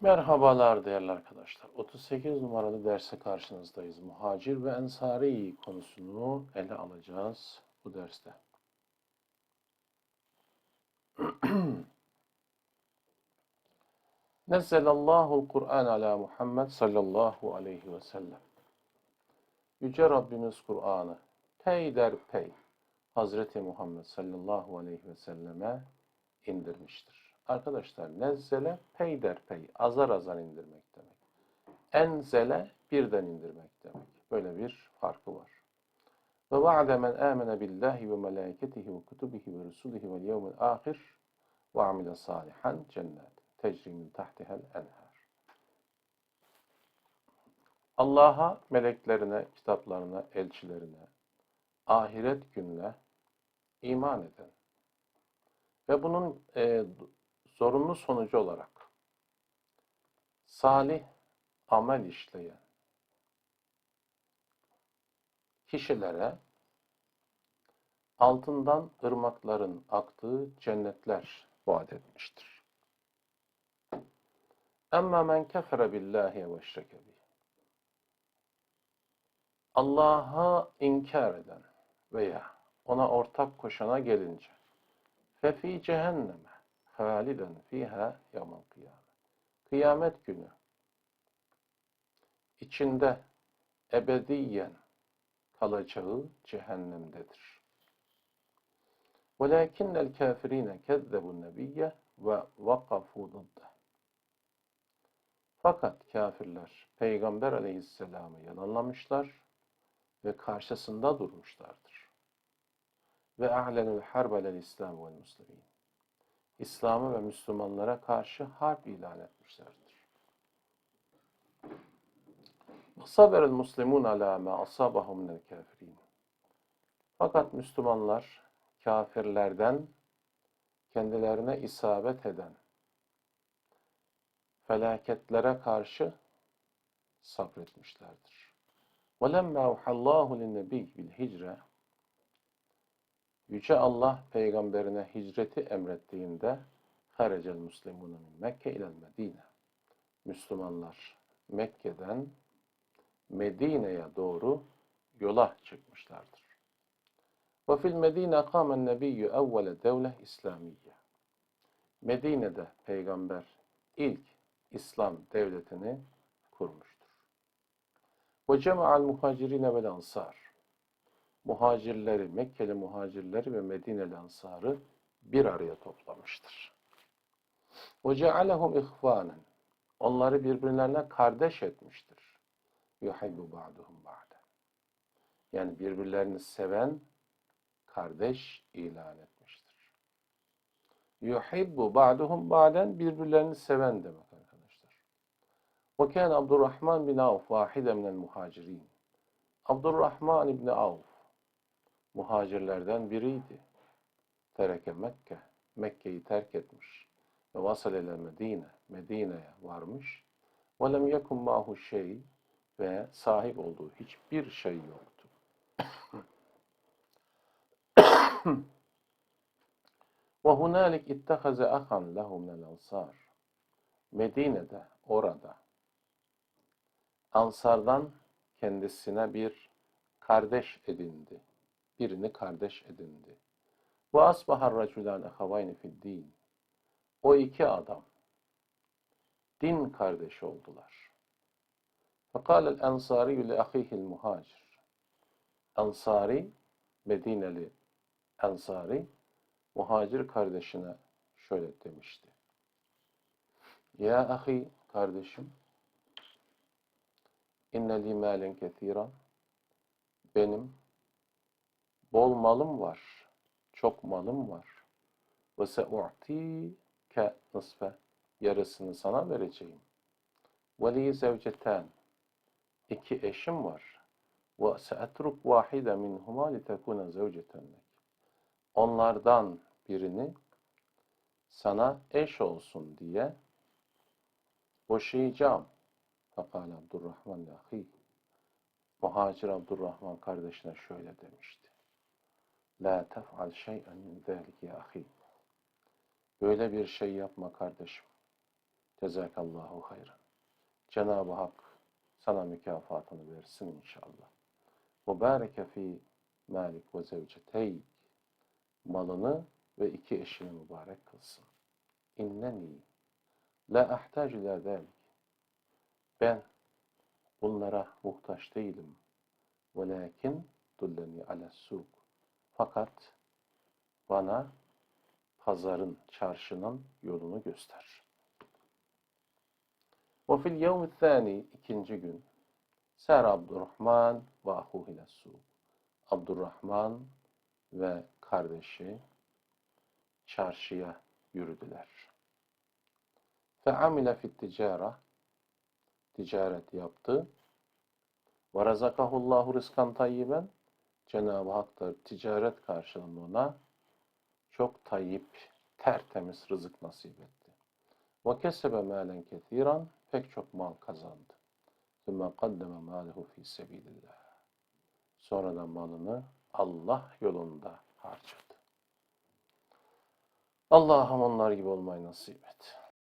Merhabalar değerli arkadaşlar. 38 numaralı derse karşınızdayız. Muhacir ve Ensari konusunu ele alacağız bu derste. Nezzelallahu Kur'an ala Muhammed sallallahu aleyhi ve sellem. Yüce Rabbimiz Kur'an'ı pey der pey Hazreti Muhammed sallallahu aleyhi ve selleme indirmiştir. Arkadaşlar nezzele peyder pey azar azar indirmek demek. Enzele birden indirmek demek. Böyle bir farkı var. Ve va'de men amene billahi ve melaiketihi ve kutubihi ve rusulihi vel yevmil ahir ve amile salihan cennet tecri min tahtihel enhar. Allah'a, meleklerine, kitaplarına, elçilerine, ahiret gününe iman eden ve bunun e, zorunlu sonucu olarak salih amel işleyen kişilere altından ırmakların aktığı cennetler vaat etmiştir. Emma men kefere billahi ve bih. Allah'a inkar eden veya ona ortak koşana gelince fefi cehenneme haliden fiha yaman kıyamet. Kıyamet günü içinde ebediyen kalacağı cehennemdedir. Velakinnel kafirine kezzebun nebiyye ve vakafu. Fakat kafirler Peygamber aleyhisselamı yalanlamışlar ve karşısında durmuşlardır. Ve ahlenul harbelel İslam ve müslimin. İslam'ı ve Müslümanlara karşı harp ilan etmişlerdir. Saberel muslimun ala ma asabahum minel kafirin. Fakat Müslümanlar kafirlerden kendilerine isabet eden felaketlere karşı sabretmişlerdir. وَلَمَّا اُوحَ اللّٰهُ لِلنَّبِيِّ بِالْهِجْرَةِ Yüce Allah peygamberine hicreti emrettiğinde harecel muslimune min Mekke ile Medine. Müslümanlar Mekke'den Medine'ye doğru yola çıkmışlardır. Ve fil Medine kâmen nebiyyü evvele devle İslamiyye. Medine'de peygamber ilk İslam devletini kurmuştur. Ve cema'al muhacirine vel ansar. Muhacirleri, Mekkeli muhacirleri ve Medineli ansarı bir araya toplamıştır. Cealehum ihvanen. Onları birbirlerine kardeş etmiştir. Yuhibbu ba'duhum ba'den. Yani birbirlerini seven kardeş ilan etmiştir. Yuhibbu ba'duhum ba'den birbirlerini seven demek arkadaşlar. Kâne Abdurrahman bin Avf vahide minel muhacirin. Abdurrahman İbni Avf muhacirlerden biriydi. Tereke Mekke. Mekke'yi terk etmiş. Ve vasal ile Medine. Medine'ye varmış. Ve lem yekun mahu şey ve sahip olduğu hiçbir şey yoktu. Ve hunalik ittehaze ahan lehu minel ansar. Medine'de, orada Ansardan kendisine bir kardeş edindi. Birini kardeş edindi. Ve asbahar raculan ehavayni fid din. O iki adam din kardeşi oldular. Fekal el ensari li ahihil muhacir. Ensari, Medineli Ensari, muhacir kardeşine şöyle demişti. Ya ahi kardeşim, inne li malen kethiran. Benim bol malım var, çok malım var. Ve se'u'tike nısfe. Yarısını sana vereceğim. Ve li zevceten. İki eşim var. Ve se'etruk vahide minhuma li tekune zevceten lek. Onlardan birini sana eş olsun diye boşayacağım. Fakal Abdurrahman ahi. Muhacir Abdurrahman kardeşine şöyle demişti. La tef'al şey'en min zâlik ya ahi. Böyle bir şey yapma kardeşim. Cezakallahu hayran. Cenab-ı Hak sana mükafatını versin inşallah. Ve bareke fi malik ve zevceteyk. Malını ve iki eşini mübarek kılsın. İnneni la ahtacu ila zalik. Ben bunlara muhtaç değilim. Velakin dulleni ala suk. Fakat bana pazarın, çarşının yolunu göster. Ve fil yevmi thani ikinci gün Ser Abdurrahman ve ile suk. Abdurrahman ve kardeşi çarşıya yürüdüler. Fe amile fit ticara ticaret yaptı. Ve razakahullahu rızkan tayyiben Cenab-ı Hak da ticaret karşılığında ona çok tayyip, tertemiz rızık nasip etti. Ve kesebe malen kethiran pek çok mal kazandı. Sümme kaddeme mâlehu fî sebîlillah. Sonra da malını Allah yolunda harcadı. Allah'ım onlar gibi olmayı nasip et.